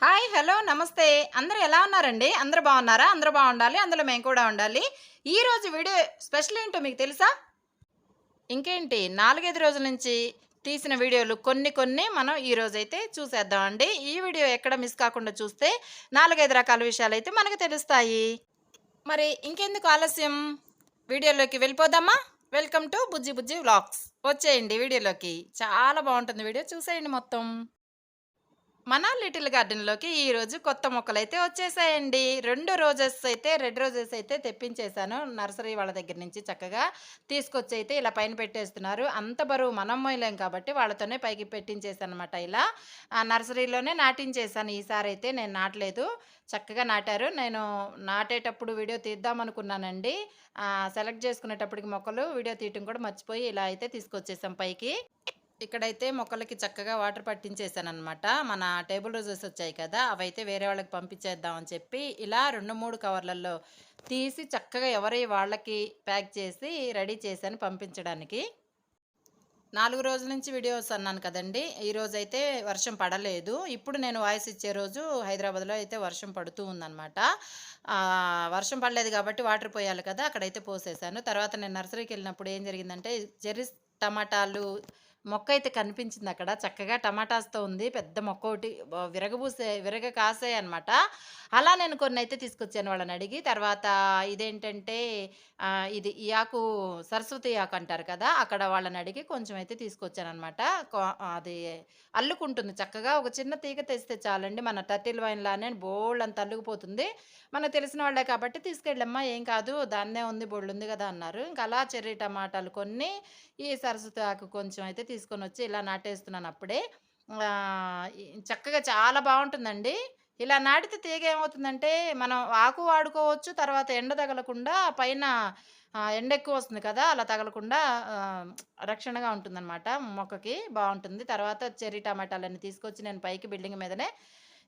Hi hello నమస్తే. అందరూ ఎలా ఉన్నారండి? అందరూ బాగున్నారా? అందరూ బాగుండాలి. అందులో మేము కూడా ఉండాలి. ఈరోజు వీడియో స్పెషల్ ఏంటో మీకు తెలుసా? ఇంకేంటి? నాలుగైదు రోజుల నుంచి తీసిన వీడియోలు కొన్ని కొన్ని మనం ఈ రోజైతే చూసేద్దామండి. ఈ వీడియో ఎక్కడ మిస్ కాకుండా చూస్తే నాలుగైదు రకాల విషయాలు అయితే మనకు తెలుస్తాయి. మరి ఇంకెందుకు ఆలస్యం? వీడియోలోకి వెళ్ళిపోదామా? Welcome to Bujji Bujji vlogs. వచ్చేయండి వీడియోలోకి. చాలా బాగుంటుంది వీడియో. చూసేయండి మొత్తం. మన లిటిల్ గార్డెన్లోకి ఈరోజు కొత్త మొక్కలు అయితే వచ్చేసాయండి. రెండు రోజెస్ అయితే రెడ్ రోజెస్ అయితే తెప్పించేశాను. నర్సరీ వాళ్ళ దగ్గర నుంచి చక్కగా తీసుకొచ్చి అయితే ఇలా పైన పెట్టేస్తున్నారు. అంత బరువు మనం మోయలేం కాబట్టి వాళ్ళతోనే పైకి పెట్టించేసాను అనమాట ఇలా. ఆ నర్సరీలోనే నాటించేసాను ఈసారి అయితే నేను నాటలేదు. చక్కగా నాటారు. నేను నాటేటప్పుడు వీడియో తీద్దాం అనుకున్నానండి. సెలెక్ట్ చేసుకునేటప్పటికి మొక్కలు వీడియో తీయటం కూడా మర్చిపోయి ఇలా అయితే తీసుకొచ్చేసాం పైకి. ఇక్కడైతే మొక్కలకి చక్కగా వాటర్ పట్టించేసాను అనమాట మన టేబుల్ రోజెస్ వచ్చాయి కదా అవైతే వేరే వాళ్ళకి పంపించేద్దామని చెప్పి ఇలా రెండు మూడు కవర్లలో తీసి చక్కగా ఎవరి వాళ్ళకి ప్యాక్ చేసి రెడీ చేశాను పంపించడానికి. నాలుగు రోజుల నుంచి వీడియోస్ అన్నాను కదండి ఈరోజు అయితే వర్షం పడలేదు. ఇప్పుడు నేను వాయిస్ ఇచ్చే రోజు హైదరాబాద్లో అయితే వర్షం పడుతూ ఉందన్నమాట. వర్షం పడలేదు కాబట్టి వాటర్ పోయాలి కదా అక్కడైతే పోసేసాను తర్వాత నేను నర్సరీకి వెళ్ళినప్పుడు ఏం జరిగిందంటే జెర్రీస్ టమాటాలు మొక్క అయితే కనిపించింది అక్కడ. చక్కగా టమాటాస్తో ఉంది. పెద్ద మొక్క ఒకటి విరగబూసే విరగ కాసే అనమాట అలా నేను కొన్ని అయితే తీసుకొచ్చాను వాళ్ళని అడిగి. తర్వాత ఇదేంటంటే ఇది ఈ ఆకు సరస్వతి ఆకు అంటారు కదా అక్కడ వాళ్ళని అడిగి కొంచెం అయితే తీసుకొచ్చాను అనమాట అది అల్లుకుంటుంది. చక్కగా ఒక చిన్న తీగ తెస్తే చాలండి. మన టర్టిల్ వైన్ లానే బోల్డ్ అంత అల్లుకుపోతుంది. మనకు తెలిసిన వాళ్ళే కాబట్టి తీసుకెళ్ళమ్మా ఏం కాదు దాన్నే ఉంది బోల్డ్ ఉంది కదా అన్నారు. ఇంకా అలా చెర్రీ టమాటాలు కొన్ని ఈ సరస్వతి ఆకు కొంచెం అయితే తీసుకొని వచ్చి ఇలా నాటేస్తున్నాను అప్పుడే. చక్కగా చాలా బాగుంటుందండి. ఇలా నాటితే తీగ ఏమవుతుందంటే మనం ఆకు వాడుకోవచ్చు తర్వాత ఎండ తగలకుండా పైన ఎండ ఎక్కువ వస్తుంది కదా అలా తగలకుండా రక్షణగా ఉంటుందన్నమాట మొక్కకి. బాగుంటుంది. తర్వాత చెర్రీ టమాటాలన్నీ తీసుకొచ్చి నేను పైకి బిల్డింగ్ మీదనే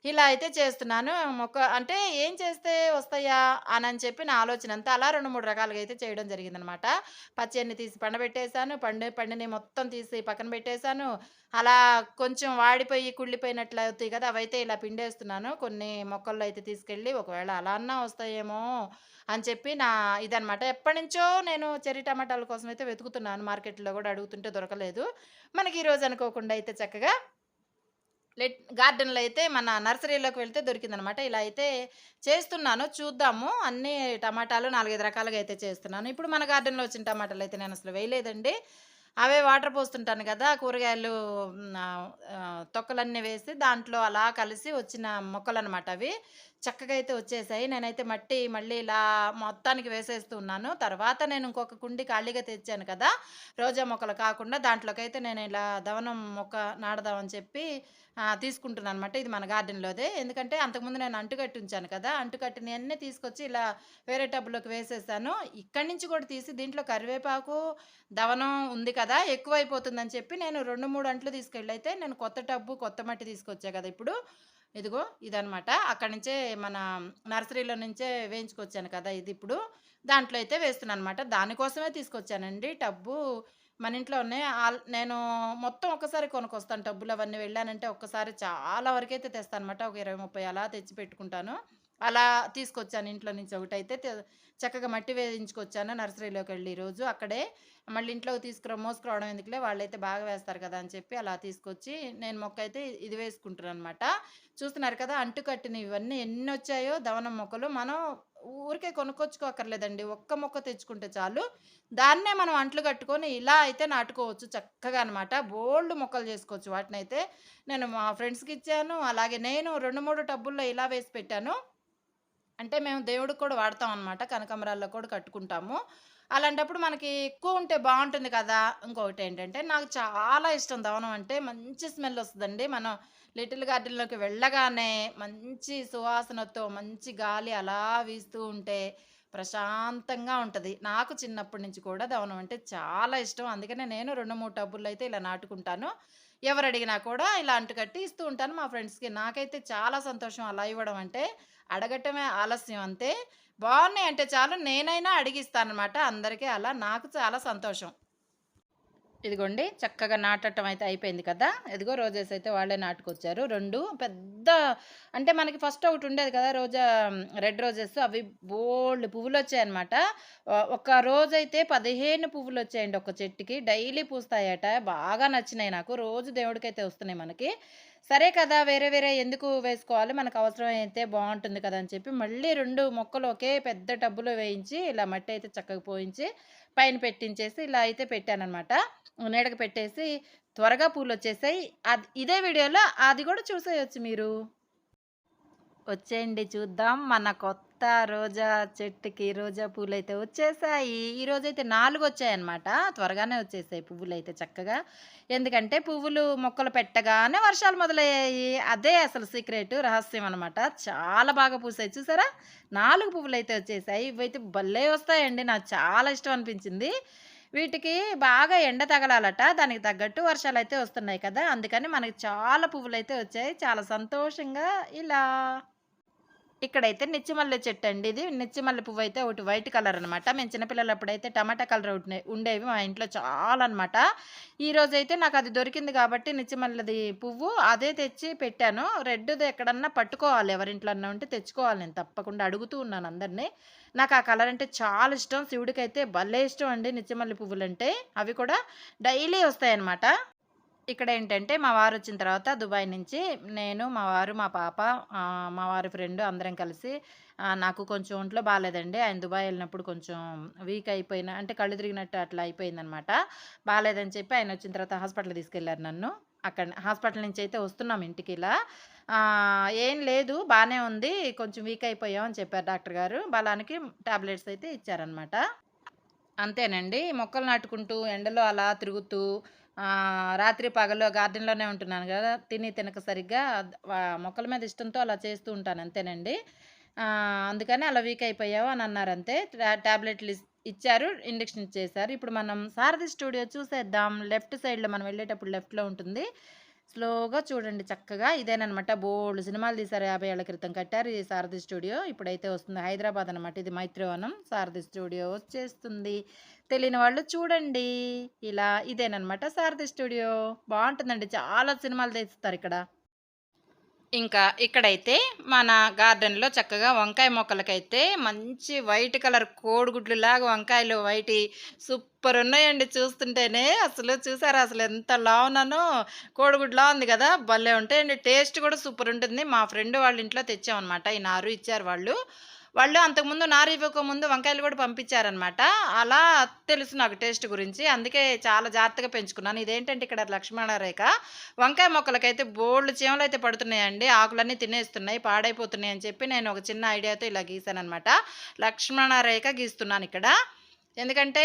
ఇలా అయితే చేస్తున్నాను. మొక్క అంటే ఏం చేస్తే వస్తాయా? అని అని చెప్పి నా ఆలోచన అంతా అలా రెండు మూడు రకాలుగా అయితే చేయడం జరిగిందనమాట. పచ్చడిని తీసి పండబెట్టేశాను. పండు పండుని మొత్తం తీసి పక్కన పెట్టేశాను. అలా కొంచెం వాడిపోయి కుళ్ళిపోయినట్లు అవుతాయి కదా అవైతే ఇలా పిండేస్తున్నాను. కొన్ని మొక్కల్లో అయితే తీసుకెళ్ళి ఒకవేళ అలా అన్నా వస్తాయేమో అని చెప్పి నా ఇదనమాట. ఎప్పటి నుంచో నేను చెర్రీ టమాటాల కోసం అయితే వెతుకుతున్నాను. మార్కెట్లో కూడా అడుగుతుంటే దొరకలేదు. మనకి ఈరోజు అనుకోకుండా అయితే చక్కగా లెట్ గార్డెన్లో అయితే మన నర్సరీలోకి వెళ్తే దొరికిందనమాట ఇలా అయితే చేస్తున్నాను చూద్దాము. అన్ని టమాటాలు నాలుగైదు రకాలుగా అయితే చేస్తున్నాను. ఇప్పుడు మన గార్డెన్లో వచ్చిన టమాటాలు అయితే నేను అసలు వేయలేదండి. అవే వాటర్ పోస్తుంటాను కదా కూరగాయలు తొక్కలన్నీ వేసి దాంట్లో అలా కలిసి వచ్చిన మొక్కలు అనమాట అవి. చక్కగా అయితే వచ్చేసాయి. నేనైతే మట్టి మళ్ళీ ఇలా మొత్తానికి వేసేస్తున్నాను తర్వాత నేను ఇంకొక కుండి ఖాళీగా తెచ్చాను కదా రోజా మొక్కలు కాకుండా దాంట్లోకైతే నేను ఇలా దవనం మొక్క నాడదామని చెప్పి తీసుకుంటున్నాను అనమాట ఇది మన గార్డెన్లోదే. ఎందుకంటే అంతకుముందు నేను అంటుకట్టి ఉంచాను కదా అంటుకట్టిని అన్నీ తీసుకొచ్చి ఇలా వేరే టబ్లోకి వేసేసాను. ఇక్కడి నుంచి కూడా తీసి దీంట్లో కరివేపాకు దవనం ఉంది కదా ఎక్కువైపోతుందని చెప్పి నేను రెండు మూడు అంట్లు తీసుకెళ్ళి అయితే నేను కొత్త టబ్బు కొత్త మట్టి తీసుకొచ్చా కదా ఇప్పుడు. ఇదిగో ఇదనమాట అక్కడి నుంచే మన నర్సరీలో నుంచే వేయించుకొచ్చాను కదా ఇది ఇప్పుడు. దాంట్లో అయితే వేస్తున్నాను అనమాట దానికోసమే తీసుకొచ్చానండి. టబ్బు మన ఇంట్లోనే నేను మొత్తం ఒక్కసారి కొనుక్కొస్తాను. టబ్బులు అవన్నీ వెళ్ళానంటే ఒక్కసారి చాలా వరకు అయితే తెస్తాను అనమాట ఒక ఇరవై ముప్పై అలా తెచ్చి పెట్టుకుంటాను. అలా తీసుకొచ్చాను ఇంట్లో నుంచి ఒకటైతే చక్కగా మట్టి వేయించుకొచ్చాను నర్సరీలోకి వెళ్ళి ఈరోజు అక్కడే మళ్ళీ ఇంట్లోకి తీసుకురా మోసుకురావడం ఎందుకులే వాళ్ళైతే బాగా వేస్తారు కదా అని చెప్పి అలా తీసుకొచ్చి నేను మొక్క అయితే ఇది వేసుకుంటున్నాను అనమాట చూస్తున్నారు కదా అంటు కట్టిన ఇవన్నీ ఎన్ని వచ్చాయో దవనం మొక్కలు. మనం ఊరికే కొనుక్కొచ్చుకోకర్లేదండి ఒక్క మొక్క తెచ్చుకుంటే చాలు. దాన్నే మనం అంట్లు కట్టుకొని ఇలా అయితే నాటుకోవచ్చు చక్కగా అనమాట. బోల్డ్ మొక్కలు చేసుకోవచ్చు. వాటిని అయితే నేను మా ఫ్రెండ్స్కి ఇచ్చాను. అలాగే నేను రెండు మూడు టబ్బుల్లో ఇలా వేసి పెట్టాను. అంటే మేము దేవుడికి కూడా వాడతాం అనమాట కనకాంబరాల్లో కూడా కట్టుకుంటాము. అలాంటప్పుడు మనకి ఎక్కువ ఉంటే బాగుంటుంది కదా. ఇంకొకటి ఏంటంటే నాకు చాలా ఇష్టం దవనం అంటే మంచి స్మెల్ వస్తుందండి. మనం లిటిల్ గార్డెన్లోకి వెళ్ళగానే మంచి సువాసనతో మంచి గాలి అలా వీస్తూ ఉంటే ప్రశాంతంగా ఉంటుంది. నాకు చిన్నప్పటి నుంచి కూడా దవనం అంటే చాలా ఇష్టం. అందుకనే నేను రెండు మూడు టబ్బుల్లో అయితే ఇలా నాటుకుంటాను. ఎవరు అడిగినా కూడా ఇలా అంటుకట్టి ఇస్తూ ఉంటాను మా ఫ్రెండ్స్కి. నాకైతే చాలా సంతోషం అలా ఇవ్వడం అంటే అడగటమే ఆలస్యం అంతే. బాగున్నాయి అంటే చాలు నేనైనా అడిగిస్తానమాట అందరికీ అలా. నాకు చాలా సంతోషం. ఇదిగోండి చక్కగా నాటటం అయితే అయిపోయింది కదా. ఇదిగో రోజెస్ అయితే వాళ్ళే నాటుకొచ్చారు. రెండు పెద్ద అంటే మనకి ఫస్ట్ ఒకటి ఉండేది కదా రోజా రెడ్ రోజెస్. అవి బోల్డ్ పువ్వులు వచ్చాయన్నమాట ఒక రోజైతే పదిహేను పువ్వులు వచ్చాయండి ఒక చెట్టుకి. డైలీ పూస్తాయట. బాగా నచ్చినాయి నాకు. రోజు దేవుడికైతే వస్తున్నాయి మనకి. సరే కదా వేరే వేరే ఎందుకు వేసుకోవాలి? మనకు అవసరం అయితే బాగుంటుంది కదా అని చెప్పి మళ్ళీ రెండు మొక్కలు ఒకే పెద్ద టబ్బులో వేయించి ఇలా మట్టి అయితే చక్కగా పోయించి పైన పెట్టించేసి ఇలా అయితే పెట్టానమాట నీడకు పెట్టేసి త్వరగా పూలు వచ్చేసాయి అది ఇదే వీడియోలో అది కూడా చూసేయచ్చు మీరు. వచ్చేయండి చూద్దాం. మన కొత్త రోజా చెట్టుకి రోజా పూలు అయితే వచ్చేసాయి. ఈ అయితే నాలుగు వచ్చాయన్నమాట. త్వరగానే వచ్చేసాయి పువ్వులు అయితే చక్కగా. ఎందుకంటే పువ్వులు మొక్కలు పెట్టగానే వర్షాలు మొదలయ్యాయి. అదే అసలు సీక్రెట్ రహస్యం అనమాట చాలా బాగా పూసాయి. చూసారా? నాలుగు పువ్వులు అయితే వచ్చేసాయి. ఇవైతే భలే వస్తాయండి. నాకు చాలా ఇష్టం అనిపించింది. వీటికి బాగా ఎండ తగలాలట. దానికి తగ్గట్టు వర్షాలు అయితే వస్తున్నాయి కదా. అందుకని మనకి చాలా పువ్వులు అయితే వచ్చాయి. చాలా సంతోషంగా ఇలా ఇక్కడైతే నిచ్చిమల్లె చెట్టు అండి ఇది. నిచ్చిమల్లె పువ్వు అయితే ఒకటి వైట్ కలర్ అనమాట మేము చిన్నపిల్లలు అప్పుడైతే టమాటా కలర్ ఉండేవి మా ఇంట్లో చాలా అనమాట ఈ అయితే నాకు అది దొరికింది కాబట్టి నిచ్చిమల్లెది పువ్వు అదే తెచ్చి పెట్టాను. రెడ్ది ఎక్కడన్నా పట్టుకోవాలి. ఎవరింట్లో అన్నా ఉంటే తెచ్చుకోవాలి. నేను తప్పకుండా అడుగుతూ ఉన్నాను అందరినీ. నాకు ఆ కలర్ అంటే చాలా ఇష్టం. శివుడికి అయితే భలే ఇష్టం అండి నిత్యమల్లి పువ్వులు అంటే అవి కూడా డైలీ వస్తాయన్నమాట. ఇక్కడ ఏంటంటే మా వారు వచ్చిన తర్వాత దుబాయ్ నుంచి నేను మా వారు మా పాప మా వారి ఫ్రెండ్ అందరం కలిసి నాకు కొంచెం ఒంట్లో బాగాలేదండి ఆయన దుబాయ్ వెళ్ళినప్పుడు కొంచెం వీక్ అయిపోయిన అంటే కళ్ళు తిరిగినట్టు అట్లా అయిపోయిందనమాట. బాగాలేదని చెప్పి ఆయన వచ్చిన తర్వాత హాస్పిటల్ తీసుకెళ్ళారు నన్ను. అక్కడ హాస్పిటల్ నుంచి అయితే వస్తున్నాం ఇంటికి ఇలా. ఏం లేదు బాగానే ఉంది కొంచెం వీక్ అయిపోయాం అని చెప్పారు డాక్టర్ గారు. బలానికి టాబ్లెట్స్ అయితే ఇచ్చారనమాట. అంతేనండి మొక్కలు నాటుకుంటూ ఎండలో అలా తిరుగుతూ రాత్రి పగలు గార్డెన్లోనే ఉంటున్నాను కదా తిని తినక సరిగ్గా మొక్కల మీద ఇష్టంతో అలా చేస్తూ ఉంటాను అంతేనండి. అందుకని అలా వీక్ అయిపోయావు అని అన్నారు అంతే ట్యాబ్లెట్లు టాబ్లెట్లు ఇచ్చారు ఇంజక్షన్ ఇచ్చేసారు ఇప్పుడు మనం సారథి స్టూడియో చూసేద్దాం. లెఫ్ట్ సైడ్లో మనం వెళ్ళేటప్పుడు లెఫ్ట్లో ఉంటుంది. స్లోగా చూడండి చక్కగా. ఇదేనమాట బోల్డ్ సినిమాలు తీశారు యాభై ఏళ్ళ క్రితం కట్టారు ఈ సారథి స్టూడియో. ఇప్పుడైతే వస్తుంది హైదరాబాద్ అనమాట ఇది మైత్రివనం సారథి స్టూడియో వచ్చేస్తుంది. తెలియని వాళ్ళు చూడండి. ఇలా ఇదేనమాట సారథి స్టూడియో. బాగుంటుందండి. చాలా సినిమాలు తీస్తారు ఇక్కడ. ఇంకా ఇక్కడైతే మన గార్డెన్లో చక్కగా వంకాయ మొక్కలకైతే మంచి వైట్ కలర్ కోడిగుడ్లు లాగా వంకాయలు వైట్ సూపర్ ఉన్నాయండి చూస్తుంటేనే. అసలు చూసారా? అసలు ఎంత లావునానో కోడిగుడ్లా ఉంది కదా? భలే ఉంటాయండి. టేస్ట్ కూడా సూపర్ ఉంటుంది మా ఫ్రెండ్ వాళ్ళ ఇంట్లో తెచ్చామన్నమాట. ఈ నారు ఇచ్చారు వాళ్ళు. వాళ్ళు అంతకుముందు నారు ఇవ్వకముందు వంకాయలు కూడా పంపించారనమాట అలా తెలుసు నాకు టేస్ట్ గురించి. అందుకే చాలా జాగ్రత్తగా పెంచుకున్నాను. ఇదేంటంటే ఇక్కడ లక్ష్మణ రేఖ. వంకాయ మొక్కలకైతే బోల్డ్ చీమలు అయితే పడుతున్నాయండి. ఆకులన్నీ తినేస్తున్నాయి పాడైపోతున్నాయి అని చెప్పి నేను ఒక చిన్న ఐడియాతో ఇలా గీసాను అనమాట లక్ష్మణ రేఖ గీస్తున్నాను ఇక్కడ. ఎందుకంటే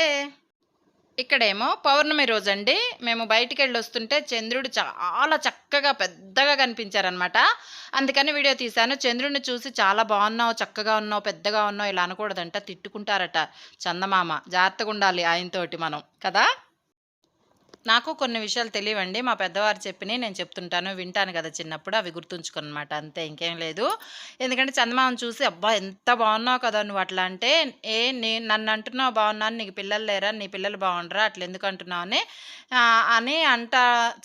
ఇక్కడేమో పౌర్ణమి రోజు అండి మేము బయటికి వెళ్ళి వస్తుంటే చంద్రుడు చాలా చక్కగా పెద్దగా కనిపించారనమాట అందుకని వీడియో తీశాను. చంద్రుడిని చూసి చాలా బాగున్నావు చక్కగా ఉన్నావు పెద్దగా ఉన్నావు ఇలా అనకూడదంట తిట్టుకుంటారట చందమామ. జాగ్రత్తగా ఉండాలి ఆయనతోటి మనం కదా? నాకు కొన్ని విషయాలు తెలియవండి. మా పెద్దవారు చెప్పినవి నేను చెప్తుంటాను వింటాను కదా చిన్నప్పుడు అవి గుర్తుంచుకున్నమాట అంతే ఇంకేం లేదు. ఎందుకంటే చందమామను చూసి అబ్బా ఎంత బాగున్నావు కదా నువ్వు అట్లా అంటే ఏ నీ నన్ను అంటున్నావు బాగున్నాను నీకు పిల్లలు లేరా నీ పిల్లలు బాగుండరా అట్లా ఎందుకు అంటున్నావు అని అని అంట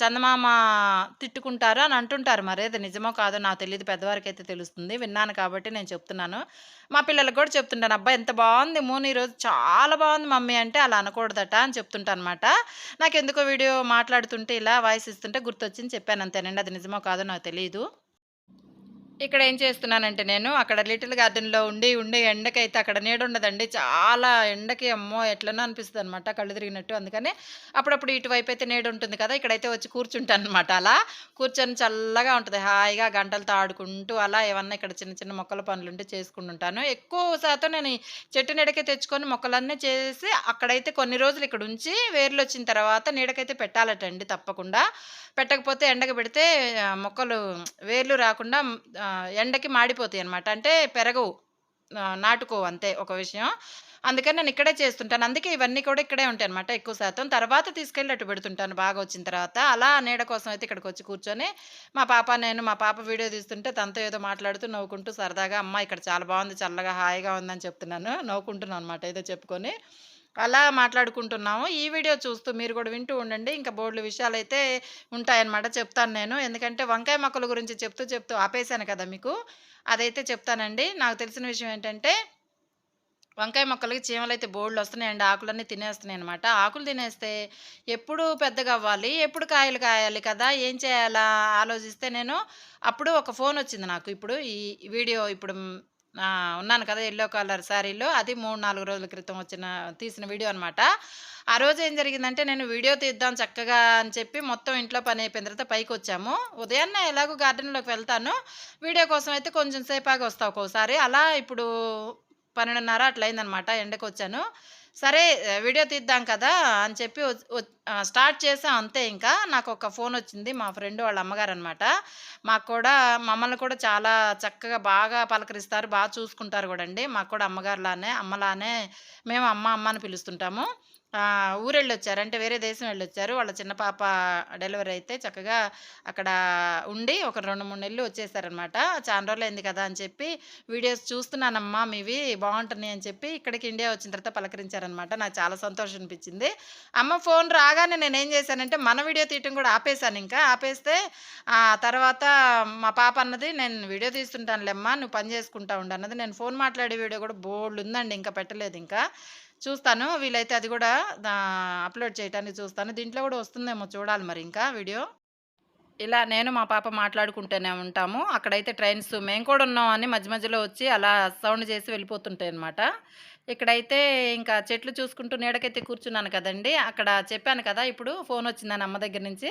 చందమామ తిట్టుకుంటారు అని అంటుంటారు. మరి అది నిజమో కాదో నాకు తెలియదు పెద్దవారికి అయితే తెలుస్తుంది. విన్నాను కాబట్టి నేను చెప్తున్నాను. మా పిల్లలకు కూడా చెప్తుంటాను అబ్బా ఎంత బాగుంది మూన్ ఈరోజు చాలా బాగుంది మమ్మీ అంటే అలా అనకూడదట అని చెప్తుంటాను అనమాట నాకు ఎందుకో వీడియో మాట్లాడుతుంటే ఇలా వాయిస్ ఇస్తుంటే గుర్తొచ్చింది చెప్పాను అంతేనండి అది నిజమో కాదో నాకు తెలియదు ఇక్కడ ఏం చేస్తున్నానంటే నేను అక్కడ లిటిల్ గార్డెన్లో ఉండి ఉండి ఎండకైతే అక్కడ నీడ ఉండదండి. చాలా ఎండకి అమ్మో! ఎట్లనో అనిపిస్తుంది అనమాట కళ్ళు తిరిగినట్టు. అందుకని అప్పుడప్పుడు ఇటువైపు అయితే నీడ ఉంటుంది కదా ఇక్కడైతే వచ్చి కూర్చుంటాను అనమాట అలా కూర్చొని చల్లగా ఉంటుంది. హాయిగా గంటలతో ఆడుకుంటూ అలా ఏమన్నా ఇక్కడ చిన్న చిన్న మొక్కల పనులు ఉంటే చేసుకుంటుంటాను ఎక్కువ శాతం నేను చెట్టు నీడకే తెచ్చుకొని మొక్కలన్నీ చేసి అక్కడైతే కొన్ని రోజులు ఇక్కడ ఉంచి వేర్లు వచ్చిన తర్వాత నీడకైతే పెట్టాలటండి తప్పకుండా. పెట్టకపోతే ఎండకు పెడితే మొక్కలు వేర్లు రాకుండా ఎండకి మాడిపోతాయి అనమాట అంటే పెరగవు. నాటుకో నాటుకోవు అంతే ఒక విషయం. అందుకని నేను ఇక్కడే చేస్తుంటాను. అందుకే ఇవన్నీ కూడా ఇక్కడే ఉంటాయి అనమాట ఎక్కువ శాతం. తర్వాత తీసుకెళ్ళి అటు పెడుతుంటాను బాగా వచ్చిన తర్వాత. అలా నీడ కోసం అయితే ఇక్కడికి వచ్చి కూర్చొని మా పాప నేను మా పాప వీడియో తీస్తుంటే తనతో ఏదో మాట్లాడుతూ నవ్వుకుంటూ సరదాగా అమ్మ ఇక్కడ చాలా బాగుంది చల్లగా హాయిగా ఉందని చెప్తున్నాను. నవ్వుకుంటున్నాను అనమాట ఏదో చెప్పుకొని. అలా మాట్లాడుకుంటున్నాము. ఈ వీడియో చూస్తూ మీరు కూడా వింటూ ఉండండి. ఇంకా బోలెడు విషయాలైతే ఉంటాయన్నమాట చెప్తాను నేను. ఎందుకంటే వంకాయ మొక్కల గురించి చెప్తూ చెప్తూ ఆపేసాను కదా మీకు. అదైతే చెప్తానండి. నాకు తెలిసిన విషయం ఏంటంటే వంకాయ మొక్కలకి చీమలు అయితే బోర్డులు వస్తున్నాయండి ఆకులన్నీ తినేస్తున్నాయి అనమాట ఆకులు తినేస్తే ఎప్పుడు పెద్దగా అవ్వాలి ఎప్పుడు కాయలు కాయాలి కదా! ఏం చేయాలా ఆలోచిస్తే నేను అప్పుడు ఒక ఫోన్ వచ్చింది నాకు. ఇప్పుడు ఈ వీడియో ఇప్పుడు ఉన్నాను కదా! ఎల్లో కలర్ శారీలో అది 3, 4 రోజుల క్రితం వచ్చిన తీసిన వీడియో అనమాట. ఆ రోజు ఏం జరిగిందంటే నేను వీడియో తీద్దాం చక్కగా అని చెప్పి మొత్తం ఇంట్లో పని అయిపోయిన తర్వాత పైకి వచ్చాము ఉదయాన్నే ఎలాగో గార్డెన్‌లోకి వెళ్తాను. వీడియో కోసం అయితే కొంచెం సేపాగా వస్తావు ఒక్కోసారి. అలా ఇప్పుడు పన్నెండున్నర అట్లయిందనమాట ఎండకు వచ్చాను సరే వీడియో తీద్దాం కదా! అని చెప్పి స్టార్ట్ చేసాం అంతే ఇంకా. నాకు ఒక ఫోన్ వచ్చింది మా ఫ్రెండ్ వాళ్ళ అమ్మగారనమాట. మాకు కూడా మమ్మల్ని కూడా చాలా చక్కగా బాగా పలకరిస్తారు. బాగా చూసుకుంటారు కూడా అండి మాకు కూడా అమ్మగారులానే అమ్మలానే మేము అమ్మ, అమ్మ అని పిలుస్తుంటాము. ఊరెళ్ళొచ్చారు. అంటే వేరే దేశం వెళ్ళొచ్చారు. వాళ్ళ చిన్న పాప డెలివరీ అయితే చక్కగా అక్కడ ఉండి ఒక 2, 3 నెలలు వచ్చేసారనమాట. రోజులు అయింది కదా! అని చెప్పి వీడియోస్ చూస్తున్నానమ్మా మీవి బాగుంటున్నాయి అని చెప్పి ఇక్కడికి ఇండియా వచ్చిన తర్వాత పలకరించారనమాట. నాకు చాలా సంతోషం అనిపించింది. అమ్మ ఫోన్ రాగానే నేను ఏం చేశానంటే మన వీడియో తీయటం కూడా ఆపేసానింకా. ఆపేస్తే ఆ తర్వాత మా పాప అన్నది "నేను వీడియో తీస్తుంటానులేమ్మా నువ్వు పని చేసుకుంటా ఉండు" అన్నది. నేను ఫోన్ మాట్లాడే వీడియో కూడా బోలెడుందండి. ఇంకా పెట్టలేదు ఇంకా చూస్తాను. వీలైతే అది కూడా అప్‌లోడ్ చేయటానికి చూస్తాను. దీంట్లో కూడా వస్తుందేమో చూడాలి మరి ఇంకా వీడియో. ఇలా నేను మా పాప మాట్లాడుకుంటూనే ఉంటాము. అక్కడైతే ట్రైన్స్ మేము కూడా ఉన్నాం అని మధ్య మధ్యలో వచ్చి అలా సౌండ్ చేసి వెళ్ళిపోతుంటాయన్నమాట. ఇక్కడైతే ఇంకా చెట్లు చూసుకుంటూ నీడకైతే కూర్చున్నాను కదండీ! అక్కడ చెప్పాను కదా! ఇప్పుడు ఫోన్ ఫోనొచ్చిందని అమ్మ దగ్గర నుంచి.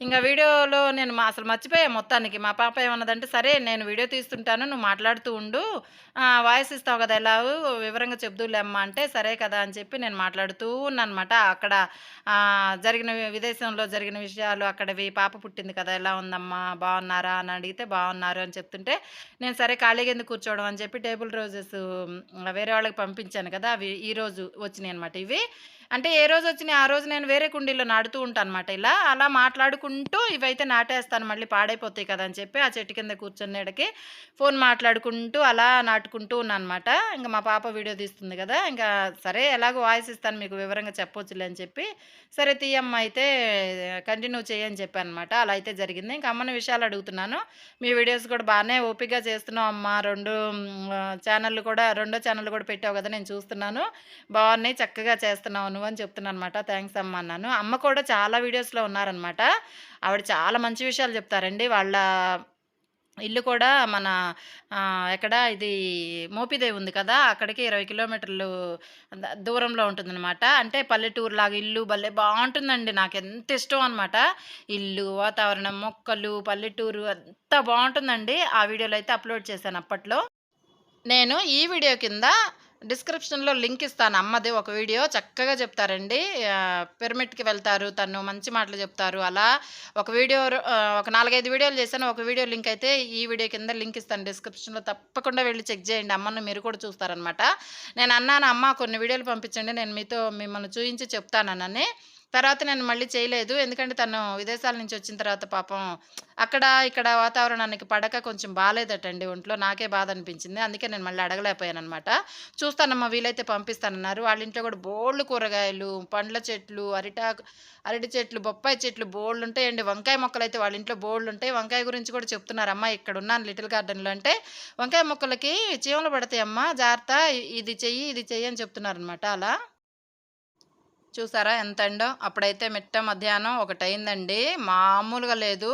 ఇంకా వీడియోలో నేను మా అసలు మర్చిపోయా మొత్తానికి. మా పాప ఏమన్నదంటే, "సరే నేను వీడియో తీస్తుంటాను. నువ్వు మాట్లాడుతూ ఉండు. వాయిస్ ఇస్తావు కదా! ఎలా వివరంగా చెప్దువులే అమ్మ" అంటే సరే కదా! అని చెప్పి నేను మాట్లాడుతూ ఉన్నానమాట అక్కడ జరిగిన విదేశంలో జరిగిన విషయాలు అక్కడవి పాప పుట్టింది కదా! ఎలా ఉందమ్మా? బాగున్నారా అని అడిగితే బాగున్నారు అని చెప్తుంటే, నేను సరే ఖాళీగా ఎందుకు కూర్చోవడం అని చెప్పి టేబుల్ రోజెస్ వేరే వాళ్ళకి చూపించాను కదా! అవి ఈరోజు వచ్చినాయన్నమాట ఇవి. అంటే ఏ రోజు వచ్చినాయి ఆ రోజు నేను వేరే కుండీలో నాటుతూ ఉంటానన్నమాట ఇలా. అలా మాట్లాడుకుంటూ ఇవైతే నాటేస్తాను మళ్ళీ పాడైపోతాయి కదా! అని చెప్పి ఆ చెట్టు కింద కూర్చునేడకి ఫోన్ మాట్లాడుకుంటూ అలా నాటుకుంటూ ఉన్నాను అనమాట ఇంకా మా పాప వీడియో తీస్తుంది కదా! ఇంకా సరే ఎలాగో వాయిస్ ఇస్తాను మీకు వివరంగా చెప్పొచ్చులే అని చెప్పి, సరే తీయమ్మ అయితే కంటిన్యూ చేయని చెప్పాను అనమాట అలా అయితే జరిగింది. ఇంక అమ్మని విషయాలు అడుగుతున్నాను. మీ వీడియోస్ కూడా బాగానే ఓపికగా చేస్తున్నావు అమ్మా. 2 హ్మ్, ఛానెల్‌లు కూడా రెండో ఛానల్ కూడా పెట్టావు కదా! నేను చూస్తున్నాను. బాగున్నాయి చక్కగా చేస్తున్నావు నువ్వు అని చెప్తున్నానన్నమాట. థ్యాంక్స్ అమ్మ అన్నాను. అమ్మ కూడా చాలా వీడియోస్‌లో ఉన్నారనమాట ఆవిడ చాలా మంచి విషయాలు చెప్తారండి. వాళ్ళ ఇల్లు కూడా మన ఎక్కడ ఇది మోపిదేవి ఉంది కదా! అక్కడికి 20 కిలోమీటర్లు దూరంలో ఉంటుందనమాట. అంటే పల్లెటూరు లాగా ఇల్లు భలే బాగుంటుందండి నాకు ఎంత ఇష్టం అనమాట. ఇల్లు, వాతావరణం, మొక్కలు, పల్లెటూరు అంతా బాగుంటుందండి ఆ వీడియోలో అయితే అప్‌లోడ్ చేశాను అప్పట్లో. నేను ఈ వీడియో కింద డిస్క్రిప్షన్‌లో లింక్ ఇస్తాను. అమ్మది ఒక వీడియో చక్కగా చెప్తారండి. పిరమిడ్‌కి వెళ్తారు. తను మంచి మాటలు చెప్తారు. అలా ఒక వీడియో ఒక 4, 5 వీడియోలు చేశాను. ఒక వీడియో లింక్ అయితే ఈ వీడియో కింద లింక్ ఇస్తాను డిస్క్రిప్షన్‌లో తప్పకుండా వెళ్ళి చెక్ చేయండి. అమ్మను మీరు కూడా చూస్తారనమాట. నేను అన్నాను అమ్మ కొన్ని వీడియోలు పంపించండి. నేను మీతో మిమ్మల్ని చూపించి చెప్తానని తర్వాత నేను మళ్ళీ చేయలేదు. ఎందుకంటే తను విదేశాల నుంచి వచ్చిన తర్వాత పాపం అక్కడ, ఇక్కడ వాతావరణానికి పడక కొంచెం బాగాలేదటండి ఒంట్లో. నాకే బాధ అనిపించింది. అందుకే నేను మళ్ళీ అడగలేకపోయాను అనమాట చూస్తానమ్మా వీలైతే పంపిస్తానన్నారు. వాళ్ళ ఇంట్లో కూడా బోళ్ళు కూరగాయలు, పండ్ల చెట్లు, అరిటాకు అరటి చెట్లు, బొప్పాయి చెట్లు బోలెడుంటాయండి. వంకాయ మొక్కలైతే వాళ్ళ ఇంట్లో బోలెడుంటాయి. వంకాయ గురించి కూడా చెప్తున్నారు. అమ్మ ఇక్కడున్నాను లిటిల్ గార్డెన్‌లో అంటే, వంకాయ మొక్కలకి చీమలు పడతాయి అమ్మ జాగ్రత్త. ఇది చెయ్యి, ఇది చెయ్యి అని చెప్తున్నారనమాట అలా. చూసారా ఎంత ఎండో? అప్పుడైతే మిట్ట మధ్యాహ్నం ఒకటైందండి మామూలుగా లేదు.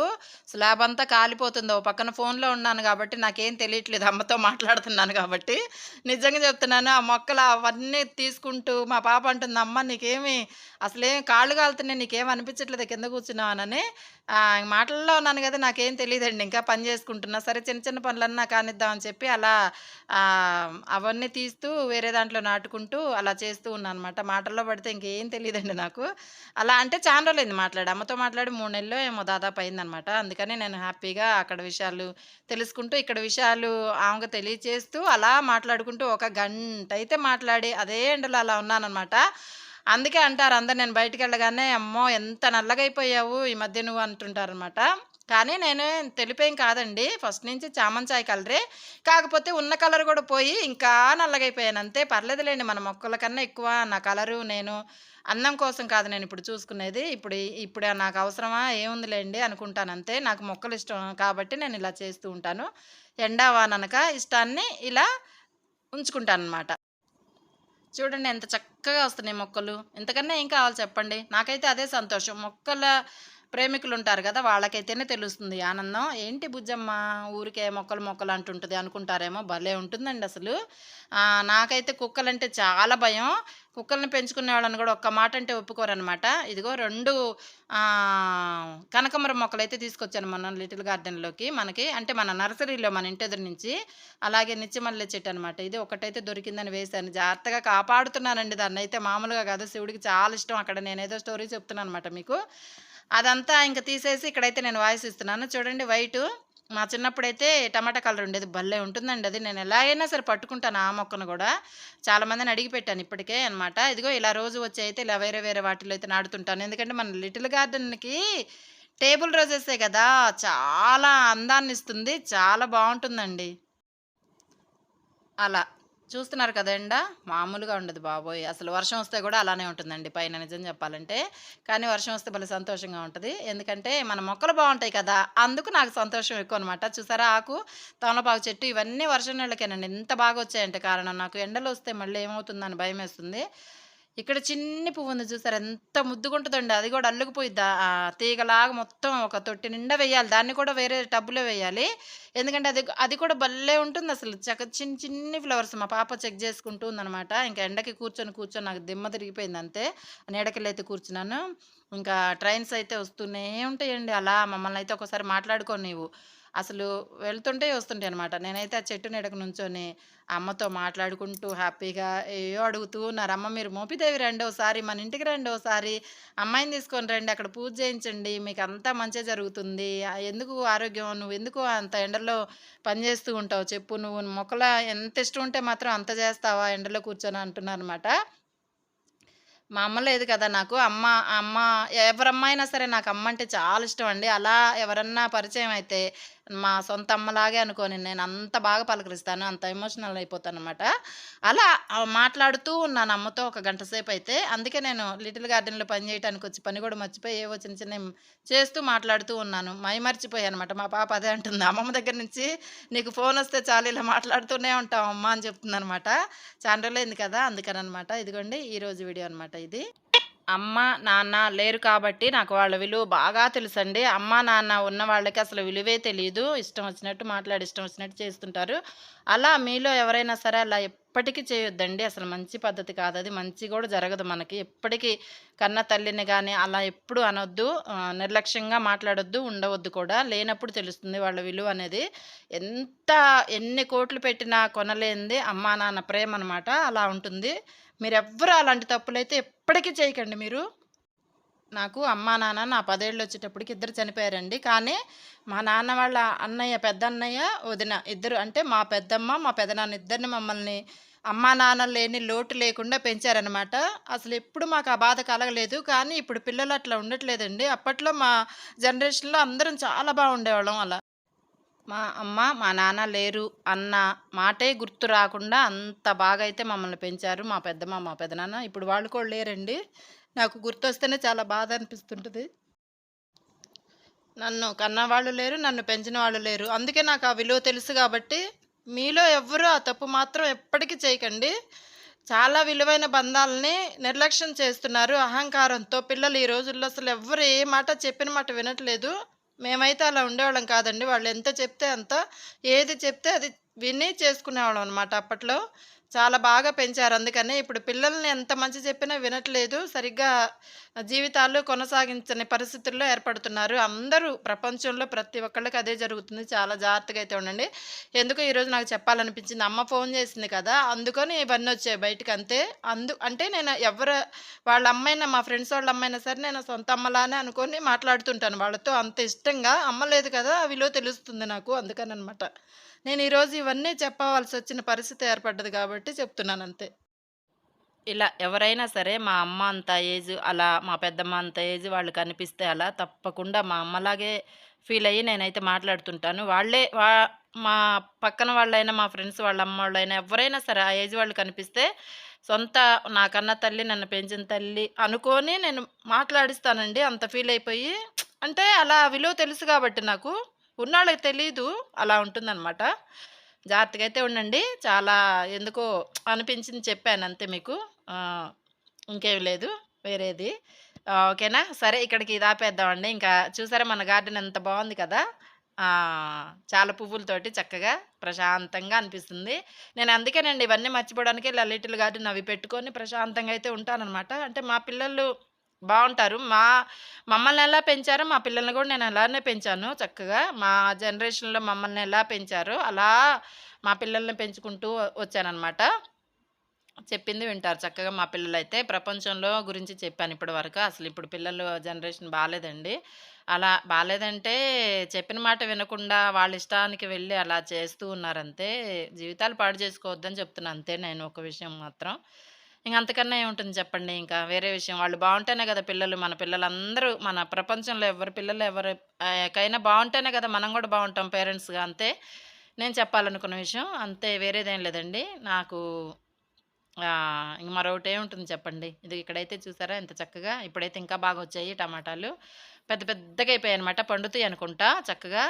స్లాబ్ అంతా కాలిపోతుంది. ఓ పక్కన ఫోన్‌లో ఉన్నాను కాబట్టి నాకేం తెలియట్లేదు. అమ్మతో మాట్లాడుతున్నాను కాబట్టి. నిజంగా చెప్తున్నాను. ఆ మొక్కలు అవన్నీ తీసుకుంటూ మా పాప అంటుంది, "అమ్మ నీకేమి అసలేం కాళ్ళు కాలుతున్నాయి. నీకేం అనిపించట్లేదు కింద కూర్చున్నావనని?" మాటల్లో ఉన్నాను కదా! నాకేం తెలియదండి ఇంకా పని చేసుకుంటున్నా. సరే చిన్న చిన్న పనులన్నా కానిద్దామని చెప్పి అలా అవన్నీ తీస్తూ వేరే దాంట్లో నాటుకుంటూ అలా చేస్తూ ఉన్నాను అనమాట మాటల్లో పడితే ఇంకేం తెలియదండి నాకు. అలా అంటే చాలా రోజులైంది మాట్లాడి. అమ్మతో మాట్లాడి మూడు నెల్లో ఏమో దాదాపు అయిందనమాట. అందుకని నేను హ్యాపీగా అక్కడ విషయాలు తెలుసుకుంటూ, ఇక్కడ విషయాలు ఆమెకు తెలియచేస్తూ అలా మాట్లాడుకుంటూ ఒక గంట అయితే మాట్లాడి అదే ఎండలో అలా ఉన్నాననమాట. అందుకే అంటారు అందరు నేను బయటికెళ్ళగానే, "అమ్మో! ఎంత నల్లగైపోయావు ఈ మధ్య నువ్వు" అంటుంటారనమాట. కానీ నేను తెలిపేం కాదండి. ఫస్ట్ నుంచి చామంచాయి కలరే. కాకపోతే ఉన్న కలర్ కూడా పోయి ఇంకా నల్లగైపోయాను. అంతే పర్లేదులేండి మన మొక్కల కన్నా ఎక్కువ నా కలరు నేను అందం కోసం కాదు నేను ఇప్పుడు చూసుకునేది. ఇప్పుడు ఇప్పుడు నాకు అవసరమా ఏముందిలేండి అనుకుంటాను అంతే. నాకు మొక్కలు ఇష్టం కాబట్టి నేను ఇలా చేస్తూ ఉంటాను. ఎండావాననక ఇష్టాన్ని ఇలా ఉంచుకుంటాను అనమాట చూడండి ఎంత చక్కగా వస్తున్నాయి మొక్కలు. ఇంతకన్నా ఏం కావాలి చెప్పండి? నాకైతే అదే సంతోషం. మొక్కల ప్రేమికులు ఉంటారు కదా వాళ్ళకైతేనే తెలుస్తుంది ఆనందం. ఏంటి బుజ్జమ్మ ఊరికే మొక్కలు మొక్కలు అంటుంటుంది అనుకుంటారేమో భలే ఉంటుందండి అసలు. నాకైతే కుక్కలంటే చాలా భయం. కుక్కల్ని పెంచుకునే వాళ్ళని కూడా ఒక్క మాట అంటే ఒప్పుకోరనమాట. ఇదిగో రెండు ఆ, కనకమరం మొక్కలు అయితే తీసుకొచ్చాను మన లిటిల్ గార్డెన్లోకి మనకి. అంటే మన నర్సరీలో మన ఇంటి ఎదురు నుంచి అలాగే నిత్యమల్లె చెట్టు అనమాట. ఇది ఒకటైతే దొరికిందని వేశాను. జాగ్రత్తగా కాపాడుతున్నానండి దాన్ని అయితే మామూలుగా కాదు. శివుడికి చాలా ఇష్టం. అక్కడ నేనేదో స్టోరీ చెప్తున్నాను అనమాట మీకు. అదంతా ఇంకా తీసేసి ఇక్కడైతే నేను వాయిస్ ఇస్తున్నాను. చూడండి వైట్. మా చిన్నప్పుడైతే టమాటా కలర్ ఉండేది. భలే ఉంటుందండి అది. నేను ఎలాగైనా సరే పట్టుకుంటాను ఆ మొక్కను కూడా. చాలా మందిని అడిగి పెట్టాను ఇప్పటికే అనమాట ఇదిగో ఇలా రోజు వచ్చి అయితే ఇలా వేరే వేరే వాటిలో అయితే నాడుతుంటాను ఎందుకంటే మన లిటిల్ గార్డెన్కి టేబుల్ రోజెసే కదా. చాలా అందాన్ని ఇస్తుంది. చాలా బాగుంటుందండి. అలా. చూస్తున్నారు కదా ఎండ? మామూలుగా ఉండదు బాబోయ్. అసలు వర్షం వస్తే కూడా అలానే ఉంటుందండి. పైన నిజం చెప్పాలంటే. కానీ వర్షం వస్తే భలే సంతోషంగా ఉంటుంది. ఎందుకంటే మన మొక్కలు బాగుంటాయి కదా. అందుకు నాకు సంతోషం ఎక్కువ అనమాట చూసారా ఆకు? తమలపాకు చెట్టు ఇవన్నీ వర్షం నీళ్ళకేనండి. ఎంత బాగా వచ్చాయంటే కారణం నాకు ఎండలు వస్తే మళ్ళీ ఏమవుతుందని భయం వేస్తుంది. ఇక్కడ చిన్ని పువ్వు ఉంది చూసారు? ఎంత ముద్దుగుంటుందండి. అది కూడా అల్లుకుపోయిద్ది? తీగలాగా మొత్తం ఒక తొట్టి నిండా వేయాలి. దాన్ని కూడా వేరే టబ్బులో వేయాలి. ఎందుకంటే అది అది కూడా భలే ఉంటుంది అసలు. చక్క చిన్న చిన్ని ఫ్లవర్స్ మా పాప చెక్ చేసుకుంటూ ఉందనమాట ఇంకా ఎండకి కూర్చొని కూర్చొని నాకు దిమ్మ తిరిగిపోయింది అంతే. నీడకెళ్ళి అయితే కూర్చున్నాను. ఇంకా ట్రైన్స్ అయితే వస్తూనే ఉంటాయండి. అలా మమ్మల్ని అయితే ఒకసారి మాట్లాడుకో నీవు అసలు వెళ్తుంటే వస్తుంటే అనమాట నేనైతే ఆ చెట్టు నీడకు నుంచొని అమ్మతో మాట్లాడుకుంటూ హ్యాపీగా ఏయో అడుగుతూ ఉన్నారు. అమ్మ మీరు మోపిదేవి రండి ఒకసారి మన ఇంటికి రండి ఒకసారి అమ్మాయిని తీసుకొని రండి అక్కడ పూజ చేయించండి మీకు అంతా మంచి జరుగుతుంది. ఎందుకు ఆరోగ్యం? నువ్వు ఎందుకు అంత ఎండలో పని చేస్తూ ఉంటావు? చెప్పు నువ్వు మొక్కల ఎంత ఇష్టం ఉంటే మాత్రం అంత చేస్తావా? ఎండలో కూర్చొని అంటున్నారు అనమాట మా అమ్మ లేదు కదా నాకు. అమ్మ అమ్మ ఎవరమ్మ అయినా సరే నాకు అమ్మ అంటే చాలా ఇష్టం అండి. అలా ఎవరన్నా పరిచయం అయితే మా సొంత అమ్మలాగే అనుకోని నేను అంత బాగా పలకరిస్తాను అంత ఎమోషనల్ అయిపోతాను అనమాట అలా మాట్లాడుతూ ఉన్నాను అమ్మతో ఒక గంట సేపు అయితే అందుకే నేను లిటిల్ గార్డెన్లో పని చేయడానికి వచ్చి పని కూడా మర్చిపోయి ఏవో చిన్న చిన్న చేస్తూ మాట్లాడుతూ ఉన్నాను. మై మర్చిపోయాను అనమాట మా పాప అదే అంటుంది. అమ్మమ్మ దగ్గర నుంచి నీకు ఫోన్ వస్తే చాలు ఇలా మాట్లాడుతూనే ఉంటాం అమ్మ అని చెప్తుంది అనమాట చాలా రోజులైంది కదా అందుకని అనమాట ఇదిగోండి ఈరోజు వీడియో అనమాట ఇది. అమ్మ నాన్న లేరు కాబట్టి నాకు వాళ్ళ విలువ బాగా తెలుసండి. అమ్మ నాన్న ఉన్న వాళ్ళకి అసలు విలువే తెలియదు ఇష్టం వచ్చినట్టు మాట్లాడి ఇష్టం వచ్చినట్టు చేస్తుంటారు. అలా మీలో ఎవరైనా సరే అలా ఎప్పటికీ చేయొద్దండి. అసలు మంచి పద్ధతి కాదు అది. మంచి కూడా జరగదు మనకి. ఎప్పటికీ కన్న తల్లిని కానీ అలా ఎప్పుడు అనొద్దు. నిర్లక్ష్యంగా మాట్లాడొద్దు ఉండవద్దు కూడా. లేనప్పుడు తెలుస్తుంది వాళ్ళ విలువ అనేది. ఎంత ఎన్ని కోట్లు పెట్టినా కొనలేనిది అమ్మా నాన్న ప్రేమ అనమాట అలా ఉంటుంది. మీరెవ్వరు అలాంటి తప్పులైతే ఎప్పటికీ చేయకండి మీరు. నాకు అమ్మా నాన్న నా పదేళ్ళు వచ్చేటప్పటికి ఇద్దరు చనిపోయారండి. కానీ మా నాన్న వాళ్ళ అన్నయ్య పెద్ద అన్నయ్య వదిన ఇద్దరు అంటే మా పెద్దమ్మ మా పెదనాన్న ఇద్దరిని మమ్మల్ని అమ్మా నాన్న లేని లోటు లేకుండా పెంచారనమాట అసలు ఎప్పుడు మాకు ఆ బాధ కలగలేదు. కానీ ఇప్పుడు పిల్లలు అట్లా ఉండట్లేదండి. అప్పట్లో మా జనరేషన్లో అందరం చాలా బాగుండేవాళ్ళం అలా. మా అమ్మ మా నాన్న లేరు అన్న మాటే గుర్తు రాకుండా అంత బాగా అయితే మమ్మల్ని పెంచారు. మా పెద్దమ్మ మా పెదనాన్న. ఇప్పుడు వాళ్ళు కూడా లేరండి. నాకు గుర్తొస్తేనే చాలా బాధ అనిపిస్తుంటుంది. నన్ను కన్నవాళ్ళు లేరు నన్ను పెంచిన వాళ్ళు లేరు. అందుకే నాకు ఆ విలువ తెలుసు కాబట్టి మీలో ఎవ్వరూ ఆ తప్పు మాత్రం ఎప్పటికీ చేయకండి. చాలా విలువైన బంధాలని నిర్లక్ష్యం చేస్తున్నారు అహంకారంతో. పిల్లలు ఈ రోజుల్లో అసలు ఎవ్వరు ఏ మాట చెప్పిన మాట వినట్లేదు. మేమైతే అలా ఉండేవాళ్ళం కాదండి. వాళ్ళు ఎంత చెప్తే అంత ఏది చెప్తే అది విని చేసుకునేవాళ్ళం అనమాట అప్పట్లో. చాలా బాగా పెంచారు. అందుకనే ఇప్పుడు పిల్లల్ని ఎంత మంచి చెప్పినా వినట్లేదు. సరిగ్గా జీవితాలు కొనసాగించని పరిస్థితుల్లో ఏర్పడుతున్నారు. అందరూ ప్రపంచంలో ప్రతి ఒక్కళ్ళకి అదే జరుగుతుంది. చాలా జాగ్రత్తగా అయితే ఉండండి. ఎందుకు ఈరోజు నాకు చెప్పాలనిపించింది. అమ్మ ఫోన్ చేసింది కదా అందుకని ఇవన్నీ వచ్చాయి బయటకు అంతే అందు అంటే నేను ఎవరు వాళ్ళ అమ్మైనా మా ఫ్రెండ్స్ వాళ్ళ అమ్మైనా సరే నేను సొంత అమ్మలానే అనుకొని మాట్లాడుతుంటాను. వాళ్ళతో అంత ఇష్టంగా అమ్మ లేదు కదా ఆ విలువ తెలుస్తుంది నాకు అందుకని అనమాట నేను ఈరోజు ఇవన్నీ చెప్పవలసి వచ్చిన పరిస్థితి ఏర్పడ్డది కాబట్టి చెప్తున్నాను అంతే. ఇలా ఎవరైనా సరే మా అమ్మ అంత ఏజ్ అలా మా పెద్దమ్మ అంత ఏజ్ వాళ్ళు కనిపిస్తే అలా తప్పకుండా మా అమ్మలాగే ఫీల్ అయ్యి నేనైతే మాట్లాడుతుంటాను. వాళ్ళే వా మా పక్కన వాళ్ళైనా మా ఫ్రెండ్స్ వాళ్ళ అమ్మ వాళ్ళైనా ఎవరైనా సరే ఆ ఏజ్ వాళ్ళు కనిపిస్తే సొంత నాకన్న తల్లి నన్ను పెంచిన తల్లి అనుకొని నేను మాట్లాడిస్తానండి. అంత ఫీల్ అయిపోయి అంటే అలా విలువ తెలుసు కాబట్టి నాకు. ఉన్నోళ్ళకి తెలీదు అలా ఉంటుందన్నమాట. జాగ్రత్తగా అయితే ఉండండి. చాలా ఎందుకో అనిపించింది చెప్పాను అంతే మీకు ఇంకేం లేదు వేరేది. ఓకేనా? సరే ఇక్కడికి ఇది ఆపేద్దామండి. ఇంకా చూసారా మన గార్డెన్ ఎంత బాగుంది కదా? చాలా పువ్వులతోటి చక్కగా ప్రశాంతంగా అనిపిస్తుంది. నేను అందుకేనండి ఇవన్నీ మర్చిపోవడానికి లలిటిల్ గార్డెన్ అవి పెట్టుకొని ప్రశాంతంగా అయితే ఉంటానన్నమాట. అంటే మా పిల్లలు బాగుంటారు మా మమ్మల్ని ఎలా పెంచారో మా పిల్లల్ని కూడా నేను అలానే పెంచాను చక్కగా. మా జనరేషన్లో మమ్మల్ని ఎలా పెంచారో అలా మా పిల్లల్ని పెంచుకుంటూ వచ్చానమాట చెప్పింది వింటారు చక్కగా మా పిల్లలైతే. ప్రపంచంలో గురించి చెప్పాను ఇప్పటి వరకు. అసలు ఇప్పుడు పిల్లలు జనరేషన్ బాగాలేదండి అలా బాగాలేదంటే చెప్పిన మాట వినకుండా వాళ్ళ ఇష్టానికి వెళ్ళి అలా చేస్తూ ఉన్నారంతే. జీవితాలు పాడు చేసుకోవద్దని చెప్తున్నాను అంతే నేను ఒక విషయం మాత్రం. ఇంక అంతకన్నా ఏముంటుంది చెప్పండి ఇంకా వేరే విషయం వాళ్ళు బాగుంటేనే కదా పిల్లలు మన పిల్లలందరూ మన ప్రపంచంలో ఎవరి పిల్లలు ఎవరి కైనా బాగుంటేనే కదా మనం కూడా బాగుంటాం పేరెంట్స్గా అంతే నేను చెప్పాలనుకున్న విషయం అంతే వేరేదేం లేదండి నాకు ఇంక మరొకటి ఏముంటుంది చెప్పండి. ఇది ఇక్కడైతే చూసారా ఎంత చక్కగా ఇప్పుడైతే ఇంకా బాగా వచ్చాయి టమాటాలు. పెద్ద పెద్దగా అయిపోయాయి అనమాట పండుతాయి అనుకుంటా చక్కగా.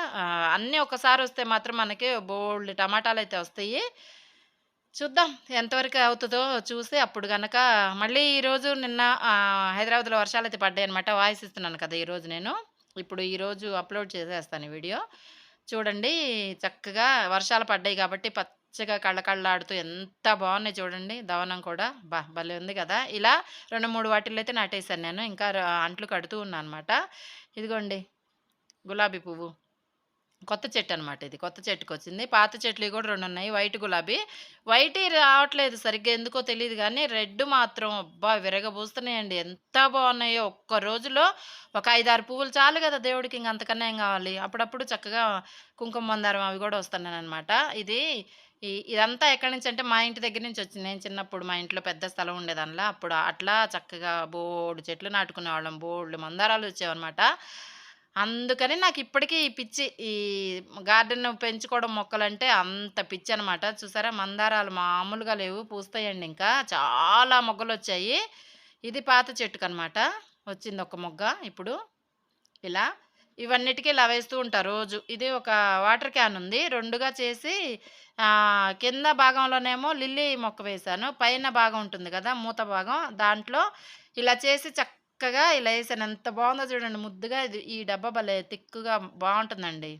అన్నీ ఒక్కసారి వస్తే మాత్రం మనకి బోల్డ్ టమాటాలు అయితే వస్తాయి. చూద్దాం ఎంతవరకు అవుతుందో చూసి అప్పుడు కనుక మళ్ళీ ఈరోజు నిన్న హైదరాబాద్లో వర్షాలు అయితే పడ్డాయి అనమాట వాయిస్ ఇస్తున్నాను కదా! ఈరోజు నేను. ఇప్పుడు ఈరోజు అప్‌లోడ్ చేసేస్తాను వీడియో. చూడండి చక్కగా వర్షాలు పడ్డాయి కాబట్టి పచ్చగా కళ్ళకళ్ళాడుతూ ఎంత బాగున్నాయి చూడండి దవనం కూడా. బా భలే ఉంది కదా! ఇలా 2, 3 వాటిల్లో అయితే నాటేసాను నేను. ఇంకా అంట్లు కడుతూ ఉన్నాను అనమాట. ఇదిగోండి గులాబీ పువ్వు. కొత్త చెట్టు అనమాట ఇది. కొత్త చెట్టుకొచ్చింది. పాత చెట్లు కూడా రెండు ఉన్నాయి. వైట్ గులాబీ. వైట్ రావట్లేదు సరిగ్గా ఎందుకో తెలియదు కానీ రెడ్ మాత్రం అబ్బా! విరగబూస్తున్నాయండి. ఎంత బాగున్నాయో. ఒక్క రోజులో ఒక 5, 6 పువ్వులు చాలు కదా దేవుడికి ఇంక అంతకన్నా ఏం కావాలి అప్పుడప్పుడు చక్కగా కుంకుమ మందారం అవి కూడా వస్తున్నాను అనమాట ఇది ఈ ఇదంతా ఎక్కడి నుంచి అంటే మా ఇంటి దగ్గర నుంచి వచ్చింది. నేను చిన్నప్పుడు మా ఇంట్లో పెద్ద స్థలం ఉండేదానిలా. అప్పుడు అట్లా చక్కగా బోర్డు చెట్లు నాటుకునేవాళ్ళం. బోర్డు మందారాలు వచ్చేవన్నమాట. అందుకని నాకు ఈ పిచ్చి. ఈ గార్డెన్ పెంచుకోవడం మొక్కలంటే అంత పిచ్చి అనమాట చూసారా మందారాలు మామూలుగా లేవు. పూస్తాయండి ఇంకా. చాలా మొగ్గలు వచ్చాయి ఇది పాత చెట్టుకనమాట. వచ్చింది ఒక మొగ్గ ఇప్పుడు. ఇలా. ఇవన్నిటికి ఇలా వేస్తూ ఉంటారు రోజు. ఇది ఒక వాటర్ క్యాన్ ఉంది. రెండుగా చేసి కింద భాగంలోనేమో లిల్లీ మొక్క వేశాను. పైన భాగం ఉంటుంది కదా మూత భాగం. దాంట్లో ఇలా చేసి చక్క చక్కగా ఇలా వేసాను ఎంత బాగుందో చూడండి ముద్దుగా. ఇది ఈ డబ్బా భలే తిక్కుగా బాగుంటుందండి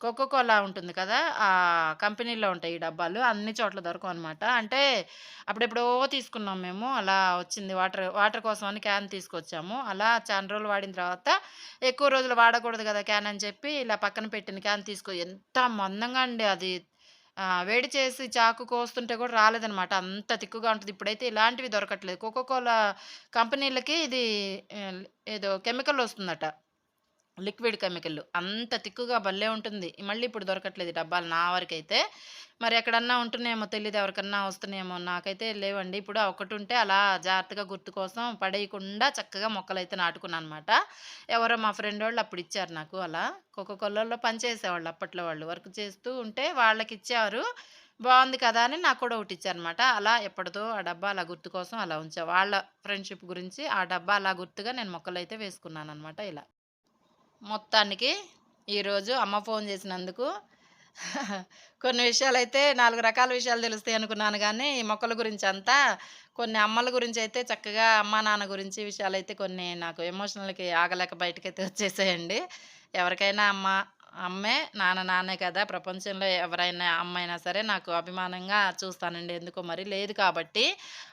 కోకో కోలా ఉంటుంది కదా! ఆ కంపెనీలో ఉంటాయి ఈ డబ్బాలు. అన్ని చోట్ల దొరకవు అనమాట అంటే అప్పుడెప్పుడో తీసుకున్నాం మేము. అలా వచ్చింది వాటర్ వాటర్ కోసం అని క్యాన్ తీసుకొచ్చాము. అలా చాలా రోజులు వాడిన తర్వాత ఎక్కువ రోజులు వాడకూడదు కదా క్యాన్ అని చెప్పి ఇలా పక్కన పెట్టిన క్యాన్ తీసుకో ఎంత మందంగా అండి అది. వేడి చేసి చాకు కోస్తుంటే కూడా రాలేదనమాట. అంత తిక్కుగా ఉంటుంది ఇప్పుడైతే ఇలాంటివి దొరకట్లేదు. కోకోకోలా కంపెనీలకి ఇది ఏదో కెమికల్ వస్తుందట. Liquid chemical. అంత తిక్కుగా భలే ఉంటుంది. మళ్ళీ ఇప్పుడు దొరకట్లేదు డబ్బాలు నా వరకైతే. మరి ఎక్కడన్నా ఉంటున్నాయేమో తెలియదు ఎవరికన్నా వస్తున్నాయేమో. నాకైతే లేవండి. ఇప్పుడు ఒకటి ఉంటే అలా జాగ్రత్తగా గుర్తు కోసం పడేయకుండా చక్కగా మొక్కలైతే నాటుకున్నాననమాట. ఎవరో మా ఫ్రెండ్ వాళ్ళు అప్పుడు ఇచ్చారు నాకు అలా. కోకో కోలాలో పనిచేసేవాళ్ళు అప్పట్లో వాళ్ళు. వర్క్ చేస్తూ ఉంటే వాళ్ళకి ఇచ్చేవారు బాగుంది కదా! అని నాకు కూడా ఒకటిచ్చారనమాట. అలా ఎప్పటిదో ఆ డబ్బా అలా గుర్తు కోసం అలా ఉంచా. వాళ్ళ ఫ్రెండ్‌షిప్ గురించి ఆ డబ్బా అలా గుర్తుగా నేను మొక్కలైతే వేసుకున్నాననమాట ఇలా. మొత్తానికి ఈరోజు అమ్మ ఫోన్ చేసినందుకు కొన్ని విషయాలు అయితే నాలుగు రకాల విషయాలు తెలుస్తాయి అనుకున్నాను కానీ ఈ మొక్కల గురించంతా కొన్ని అమ్మల గురించి అయితే చక్కగా అమ్మా, నాన్న గురించి విషయాలైతే కొన్ని నాకు ఎమోషనల్‌కి ఆగలేక బయటకైతే వచ్చేసాయండి. ఎవరికైనా అమ్మ అమ్మే, నాన్న నాన్నే కదా! ప్రపంచంలో ఎవరైనా అమ్మైనా సరే నాకు అభిమానంగా చూస్తానండి. ఎందుకో మరి లేదు కాబట్టి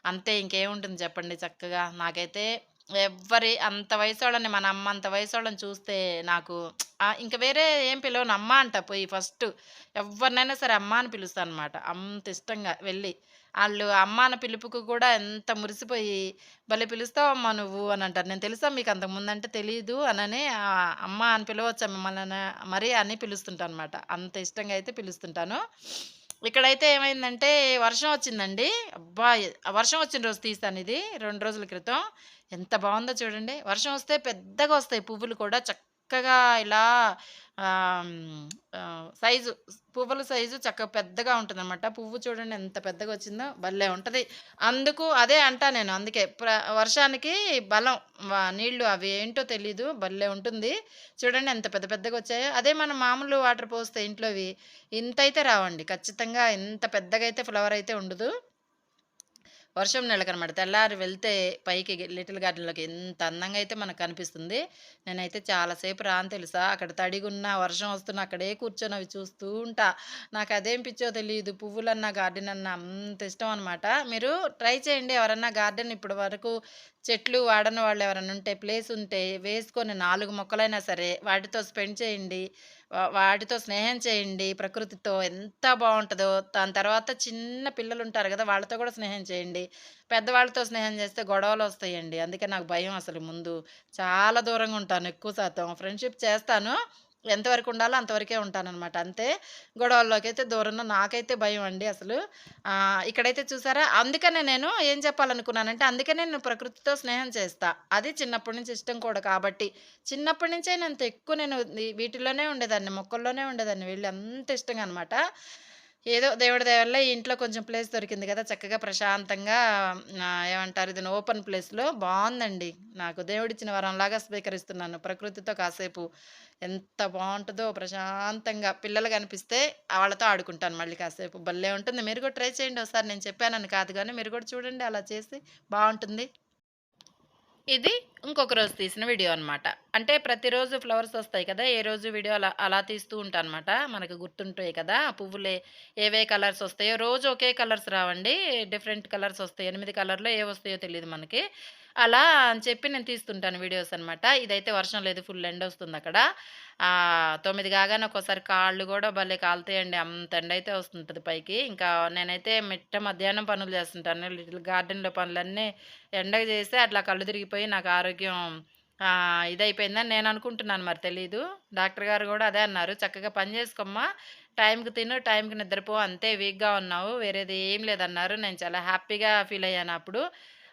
అంతే ఇంకేముంటుంది చెప్పండి చక్కగా. నాకైతే ఎవ్వరి అంత వయసోళ్ళని మన అమ్మ అంత వయసోళ్ళని చూస్తే నాకు ఇంకా ఇంక వేరే ఏం పిలవను. అమ్మ అంట పోయి ఫస్ట్ ఎవరినైనా సరే అమ్మ అని పిలుస్తాననమాట. అంత ఇష్టంగా వెళ్ళి. వాళ్ళు అమ్మ అన్న పిలుపుకు కూడా ఎంత మురిసిపోయి, "భలే పిలుస్తావమ్మా నువ్వు" అని అంటారు. నేను తెలుసా మీకు అంతకుముందంటే తెలియదు తెలీదు అనని అమ్మ అని పిలవచ్చా మిమ్మల్ని మరి అని పిలుస్తుంటానమాట. అంత ఇష్టంగా అయితే పిలుస్తుంటాను. ఇక్కడైతే ఏమైందంటే వర్షం వచ్చిందండి. అబ్బా! వర్షం వచ్చిన రోజు తీస్తాను ఇది రెండు రోజుల క్రితం. ఎంత బాగుందో చూడండి. వర్షం వస్తే పెద్దగా వస్తాయి పువ్వులు కూడా చక్కగా ఇలా సైజు పువ్వుల సైజు చక్కగా పెద్దగా ఉంటుందనమాట. పువ్వు చూడండి ఎంత పెద్దగా వచ్చిందో భలే ఉంటుంది అందుకు అదే అంటా నేను అందుకే ప్ర వర్షానికి బలం నీళ్ళు నీళ్ళు అవి ఏంటో తెలీదు భలే ఉంటుంది. చూడండి ఎంత పెద్ద పెద్దగా వచ్చాయో. అదే మనం మామూలు వాటర్ పోస్తే ఇంట్లోవి అయితే రావండి. ఖచ్చితంగా ఇంత పెద్దగా అయితే ఫ్లవర్ అయితే ఉండదు. వర్షం నెలకనమాట. తెల్లారి వెళ్తే పైకి లిటిల్ గార్డెన్‌లోకి ఎంత అందంగా అయితే మనకు కనిపిస్తుంది. నేనైతే చాలాసేపు రాను తెలుసా! అక్కడ తడిగున్నా, వర్షం వస్తున్నా అక్కడే కూర్చొని అవి చూస్తూ ఉంటా. నాకు అదేం పిచ్చో తెలియదు పువ్వులన్నా, గార్డెన్ అన్నా అంత ఇష్టం అనమాట. మీరు ట్రై చేయండి ఎవరన్నా గార్డెన్ ఇప్పటి వరకు చెట్లు వాడని వాళ్ళు ఎవరైనా ఉంటే ప్లేస్ ఉంటే వేసుకొని నాలుగు మొక్కలైనా సరే వాటితో స్పెండ్ చేయండి. వాటితో స్నేహం చేయండి ప్రకృతితో. ఎంత బాగుంటుందో దాని తర్వాత చిన్న పిల్లలు ఉంటారు కదా వాళ్ళతో కూడా స్నేహం చేయండి. పెద్దవాళ్ళతో స్నేహం చేస్తే గొడవలు వస్తాయండి అందుకే నాకు భయం అసలు ముందు. చాలా దూరంగా ఉంటాను ఎక్కువ శాతం. ఫ్రెండ్‌షిప్ చేస్తాను. ఎంతవరకు ఉండాలో అంతవరకే ఉంటాననమాట. అంతే. గొడవల్లోకి అయితే దూరంగా నాకైతే భయం అండి అసలు. ఇక్కడైతే చూసారా అందుకనే నేను ఏం చెప్పాలనుకున్నానంటే అందుకనే నేను ప్రకృతితో స్నేహం చేస్తా. అది చిన్నప్పటి నుంచి ఇష్టం కూడా కాబట్టి. చిన్నప్పటి నుంచే నేను ఎక్కువ నేను వీటిల్లోనే వీటిలోనే ఉండేదాన్ని. మొక్కల్లోనే ఉండేదాన్ని వీళ్ళు అంత ఇష్టంగా అనమాట. ఏదో దేవుడి దయ వల్ల ఈ ఇంట్లో కొంచెం ప్లేస్ దొరికింది కదా చక్కగా ప్రశాంతంగా ఏమంటారు ఇది ఓపెన్ ప్లేస్‌లో బాగుందండి నాకు దేవుడిచ్చిన వరంలాగా స్వీకరిస్తున్నాను. ప్రకృతితో కాసేపు ఎంత బాగుంటుందో ప్రశాంతంగా పిల్లలు కనిపిస్తే వాళ్ళతో ఆడుకుంటాను మళ్ళీ కాసేపు. భలే ఉంటుంది. మీరు కూడా ట్రై చేయండి ఒకసారి. నేను చెప్పానని కాదు కానీ మీరు కూడా చూడండి అలా చేసి బాగుంటుంది ఇది ఇంకొక రోజు తీసిన వీడియో అనమాట. అంటే ప్రతిరోజు ఫ్లవర్స్ వస్తాయి కదా! ఏ రోజు వీడియో అలా అలా తీస్తూ ఉంటాను అనమాట. మనకు గుర్తుంటాయి కదా! పువ్వులే ఏవే కలర్స్ వస్తాయో రోజు ఒకే కలర్స్ రావండి. డిఫరెంట్ కలర్స్ వస్తాయి. ఎనిమిది కలర్‌లో ఏవి వస్తాయో తెలియదు మనకి. అలా అని చెప్పి నేను తీస్తుంటాను వీడియోస్ అనమాట. ఇదైతే వర్షం లేదు. ఫుల్ ఎండ వస్తుంది అక్కడ తొమ్మిది కాగానే ఒక్కోసారి కాళ్ళు కూడా భలే కాలుతాయండి. అంత ఎండ అయితే వస్తుంటుంది పైకి. ఇంకా నేనైతే మిట్ట మధ్యాహ్నం పనులు చేస్తుంటాను. లిటిల్ గార్డెన్‌లో పనులన్నీ ఎండకు చేస్తే అట్లా కళ్ళు తిరిగిపోయి నాకు ఆరోగ్యం ఇదైపోయిందని నేను అనుకుంటున్నాను మరి తెలీదు. డాక్టర్ గారు కూడా అదే అన్నారు. "చక్కగా పని చేసుకోమ్మా. టైంకి తిను, టైంకి నిద్రపో. అంతే వీక్‌గా ఉన్నావు. వేరేది ఏం లేదన్నారు." నేను చాలా హ్యాపీగా ఫీల్ అయ్యాను అప్పుడు.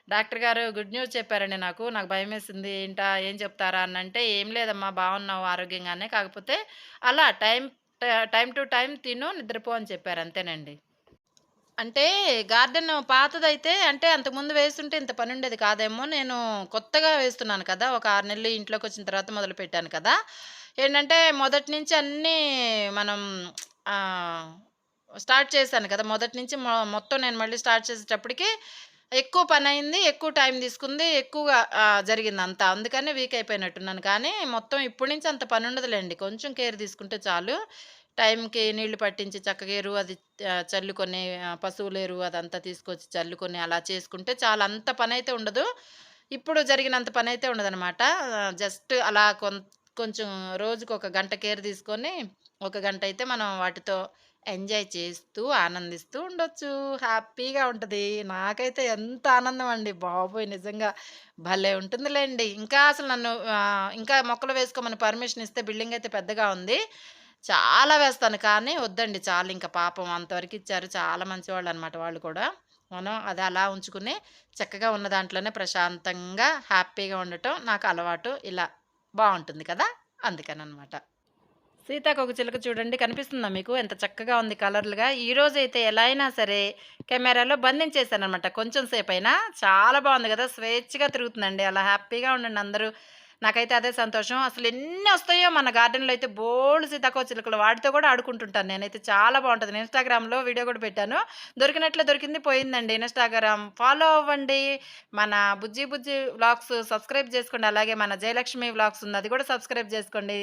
డాక్టర్ గారు గుడ్ న్యూస్ చెప్పారండి నాకు. నాకు భయమేసింది. ఏంటా? ఏం చెప్తారా అనంటే, "ఏం లేదమ్మా బాగున్నావు ఆరోగ్యంగానే. కాకపోతే అలా టైం టైం టు టైం తిను, నిద్రపో" అని చెప్పారు అంతేనండి. అంటే గార్డెన్ పాతదైతే అంటే అంతకుముందు వేస్తుంటే ఇంత పని ఉండేది కాదేమో. నేను కొత్తగా వేస్తున్నాను కదా! ఒక ఆరు నెలలు ఇంట్లోకి వచ్చిన తర్వాత మొదలు పెట్టాను కదా! ఏంటంటే మొదటి నుంచి అన్నీ మనం స్టార్ట్ చేశాను కదా! మొదటి నుంచి మొత్తం నేను మళ్ళీ స్టార్ట్ చేసేటప్పటికి ఎక్కువ పని అయింది ఎక్కువ టైం తీసుకుంది. ఎక్కువగా జరిగింది అంతా అందుకనే వీక్ అయిపోయినట్టున్నాను. కానీ మొత్తం ఇప్పటి నుంచి అంత పని ఉండదులేండి కొంచెం కేర్ తీసుకుంటే చాలు. టైంకి నీళ్ళు పట్టించి చక్కగా ఎరువు అది చల్లుకొని పశువుల ఎరువు అదంతా తీసుకొచ్చి చల్లుకొని అలా చేసుకుంటే చాలా అంత పని అయితే ఉండదు. ఇప్పుడు జరిగినంత పనైతే ఉండదనమాట. జస్ట్ అలా కొం కొంచెం ఒక గంట కేర్ తీసుకొని, ఒక గంట అయితే మనం వాటితో ఎంజాయ్ చేస్తూ, ఆనందిస్తూ ఉండొచ్చు. హ్యాపీగా ఉంటుంది నాకైతే ఎంత ఆనందం అండి బాబోయ్! నిజంగా భలే ఉంటుందిలేండి ఇంకా అసలు నన్ను ఇంకా మొక్కలు వేసుకోమని పర్మిషన్ ఇస్తే బిల్డింగ్ అయితే పెద్దగా ఉంది. చాలా వేస్తాను. కానీ వద్దండి చాలింక పాపం అంతవరకు ఇచ్చారు. చాలా మంచి వాళ్ళు అనమాట వాళ్ళు కూడా. మనం అది అలా ఉంచుకుని చక్కగా ఉన్న దాంట్లోనే ప్రశాంతంగా, హ్యాపీగా ఉండటం నాకు అలవాటు. ఇలా బాగుంటుంది కదా! సీతాకొక సీతాకోకచిలుక చూడండి కనిపిస్తుందా మీకు? ఎంత చక్కగా ఉంది కలర్లుగా. ఈరోజైతే ఎలా అయినా సరే కెమెరాలో బంధించేసాననమాట కొంచెం అయినా చాలా బాగుంది కదా స్వేచ్ఛగా తిరుగుతుందండి. అలా హ్యాపీగా ఉండండి అందరూ. నాకైతే అదే సంతోషం. అసలు ఎన్ని వస్తాయో మన గార్డెన్‌లో అయితే బోల్డ్ సీతాకోచిలుకలు వాటితో కూడా ఆడుకుంటుంటాను నేనైతే. చాలా బాగుంటుంది నేను ఇన్‌స్టాగ్రామ్‌లో వీడియో కూడా పెట్టాను. దొరికినట్లే దొరికింది పోయిందండి ఇన్‌స్టాగ్రామ్. ఫాలో అవ్వండి. మన బుజ్జి బుజ్జి వ్లాగ్స్ సబ్స్క్రైబ్ చేసుకోండి. అలాగే మన జయలక్ష్మి వ్లాగ్స్ ఉంది. అది కూడా సబ్స్క్రైబ్ చేసుకోండి.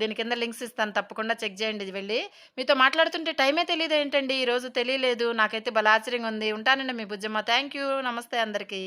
దీని కింద లింక్స్ ఇస్తాను. తప్పకుండా చెక్ చేయండి వెళ్ళి మీతో మాట్లాడుతుంటే టైమే తెలీదేంటండి ఈరోజు తెలియలేదు. నాకైతే బలాచరింగ్ ఉంది. ఉంటానండి మీ బుజ్జమ్మ. Thank you. నమస్తే అందరికీ.